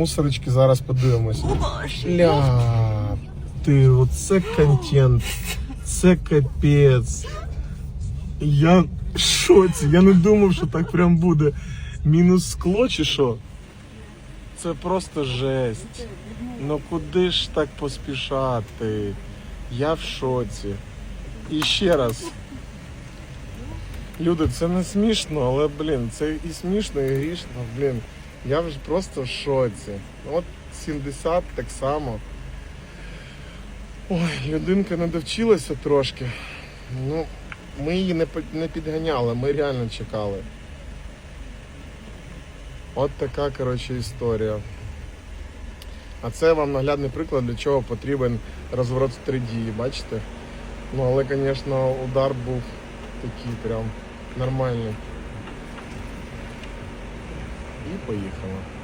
Мусорочки зараз подивимось. Ля, ти, оце контент. Це капець. Я в шоці, я не думав, що так прям буде. Мінус скло чи що? Це просто жесть. Ну куди ж так поспішати? Я в шоці. І ще раз. Люди, це не смішно, але блін, це і смішно, і грішно, блін. Я вже просто в шоці. От 70 так само. Ой, людинка не довчилася трошки. Ну, ми її не, не підганяли, ми реально чекали. От така, коротше, історія. А це вам наглядний приклад, для чого потрібен розворот в 3 дії, бачите? Ну, але, звісно, удар був такий прям нормальний. І поїхала.